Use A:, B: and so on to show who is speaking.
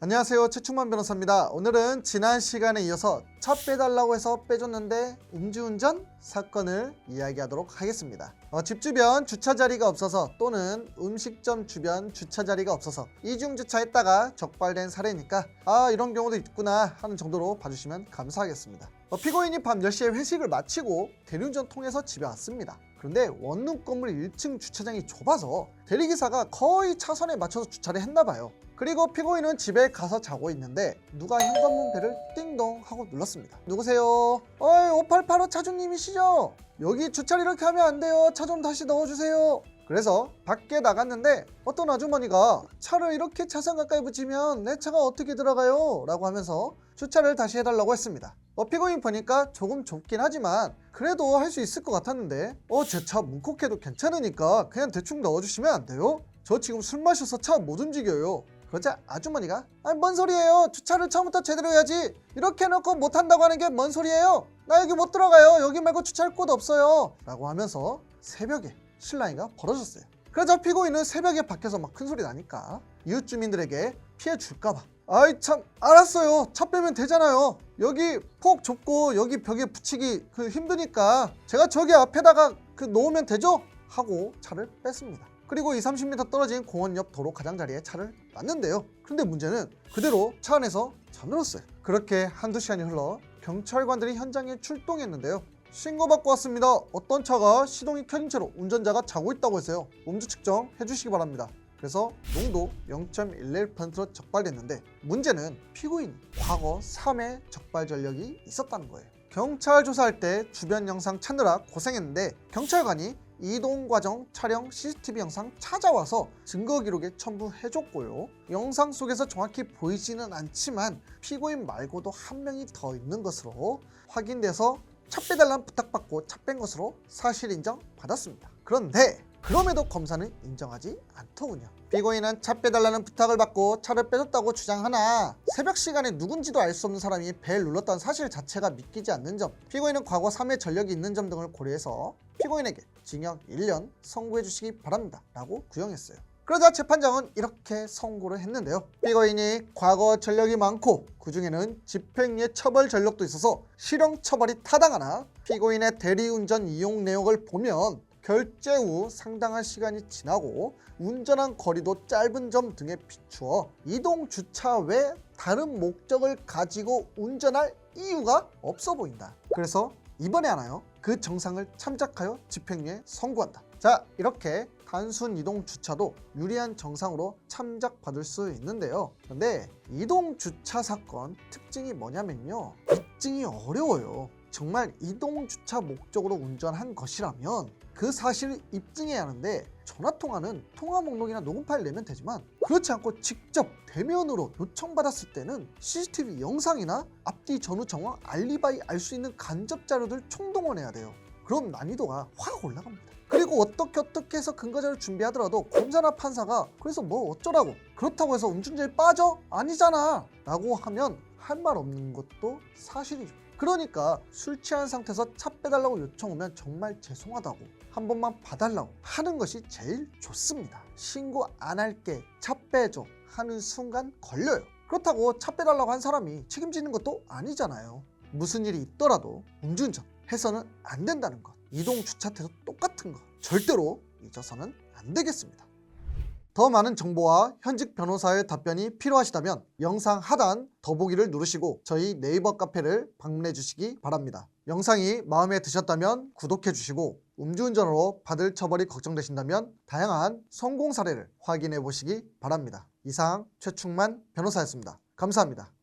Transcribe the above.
A: 안녕하세요. 최충만 변호사입니다. 오늘은 지난 시간에 이어서 차 빼달라고 해서 빼줬는데 음주운전 사건을 이야기하도록 하겠습니다. 어, 집 주변 주차 자리가 없어서 또는 음식점 주변 주차 자리가 없어서 이중 주차했다가 적발된 사례니까 아 이런 경우도 있구나 하는 정도로 봐주시면 감사하겠습니다. 어, 피고인이 밤 10시에 회식을 마치고 대리운전 통해서 집에 왔습니다. 그런데 원룸 건물 1층 주차장이 좁아서 대리기사가 거의 차선에 맞춰서 주차를 했나 봐요 그리고 피고인은 집에 가서 자고 있는데 누가 현관문 벨을 띵동 하고 눌렀습니다. 누구세요? 어이 5885 차주님이시죠? 여기 주차를 이렇게 하면 안 돼요. 차 좀 다시 넣어주세요. 그래서 밖에 나갔는데 어떤 아주머니가 차를 이렇게 차선 가까이 붙이면 내 차가 어떻게 들어가요? 라고 하면서 주차를 다시 해달라고 했습니다. 어, 피고인 보니까 조금 좁긴 하지만 그래도 할 수 있을 것 같았는데 어 제차 문콕해도 괜찮으니까 그냥 대충 넣어주시면 안 돼요? 저 지금 술 마셔서 차 못 움직여요. 그러자 아주머니가 아니 뭔 소리예요 주차를 처음부터 제대로 해야지 이렇게 해놓고 못한다고 하는 게 뭔 소리예요 나 여기 못 들어가요. 여기 말고 주차할 곳 없어요. 라고 하면서 새벽에 신랑이가 벌어졌어요. 그러자 피고인은 새벽에 밖에서 막 큰 소리 나니까 이웃 주민들에게 피해 줄까봐. 아이 참 알았어요. 차 빼면 되잖아요. 여기 폭 좁고 여기 벽에 붙이기 그 힘드니까 제가 저기 앞에다가 그 놓으면 되죠? 하고 차를 뺐습니다. 그리고 2, 30m 떨어진 공원 옆 도로 가장자리에 차를 놨는데요. 그런데 문제는 그대로 차 안에서 잠들었어요. 그렇게 한두 시간이 흘러 경찰관들이 현장에 출동했는데요. 신고받고 왔습니다. 어떤 차가 시동이 켜진 채로 운전자가 자고 있다고 해서요. 음주 측정 해주시기 바랍니다. 그래서 농도 0.11%로 적발됐는데 문제는 피고인 과거 3회 적발 전력이 있었다는 거예요. 경찰 조사할 때 주변 영상 찾느라 고생했는데 경찰관이 이동 과정 촬영 CCTV 영상 찾아와서 증거 기록에 첨부해줬고요. 영상 속에서 정확히 보이지는 않지만 피고인 말고도 한 명이 더 있는 것으로 확인돼서 차 빼달라는 부탁받고 차 뺀 것으로 사실 인정 받았습니다. 그런데 그럼에도 검사는 인정하지 않더군요. 피고인은 차 빼달라는 부탁을 받고 차를 빼줬다고 주장하나 새벽 시간에 누군지도 알 수 없는 사람이 벨 눌렀다는 사실 자체가 믿기지 않는 점 피고인은 과거 3회 전력이 있는 점 등을 고려해서 피고인에게 징역 1년 선고해 주시기 바랍니다 라고 구형했어요. 그러자 재판장은 이렇게 선고를 했는데요. 피고인이 과거 전력이 많고 그 중에는 집행유예 처벌 전력도 있어서 실형 처벌이 타당하나 피고인의 대리운전 이용 내역을 보면 결제 후 상당한 시간이 지나고 운전한 거리도 짧은 점 등에 비추어 이동 주차 외 다른 목적을 가지고 운전할 이유가 없어 보인다. 그래서 이번에 하나요. 그 정상을 참작하여 집행유예 선고한다. 자 이렇게 단순 이동 주차도 유리한 정상으로 참작받을 수 있는데요. 그런데 이동 주차 사건 특징이 뭐냐면요. 입증이 어려워요. 정말 이동 주차 목적으로 운전한 것이라면 그 사실을 입증해야 하는데 전화 통화는 통화 목록이나 녹음 파일 내면 되지만 그렇지 않고 직접 대면으로 요청받았을 때는 CCTV 영상이나 앞뒤 전후 정황 알리바이 알 수 있는 간접 자료들 총동원해야 돼요. 그럼 난이도가 확 올라갑니다. 그리고 어떻게 어떻게 해서 근거자를 준비하더라도 검사나 판사가 그래서 뭐 어쩌라고 그렇다고 해서 음주운전이 빠져? 아니잖아 라고 하면 할 말 없는 것도 사실이죠. 그러니까 술 취한 상태에서 차 빼달라고 요청 오면 정말 죄송하다고 한 번만 봐달라고 하는 것이 제일 좋습니다. 신고 안 할게 차 빼줘 하는 순간 걸려요. 그렇다고 차 빼달라고 한 사람이 책임지는 것도 아니잖아요. 무슨 일이 있더라도 음주운전 해서는 안 된다는 것. 이동 주차 때도 똑같은 것. 절대로 잊어서는 안 되겠습니다. 더 많은 정보와 현직 변호사의 답변이 필요하시다면 영상 하단 더보기를 누르시고 저희 네이버 카페를 방문해 주시기 바랍니다. 영상이 마음에 드셨다면 구독해 주시고 음주운전으로 받을 처벌이 걱정되신다면 다양한 성공 사례를 확인해 보시기 바랍니다. 이상 최충만 변호사였습니다. 감사합니다.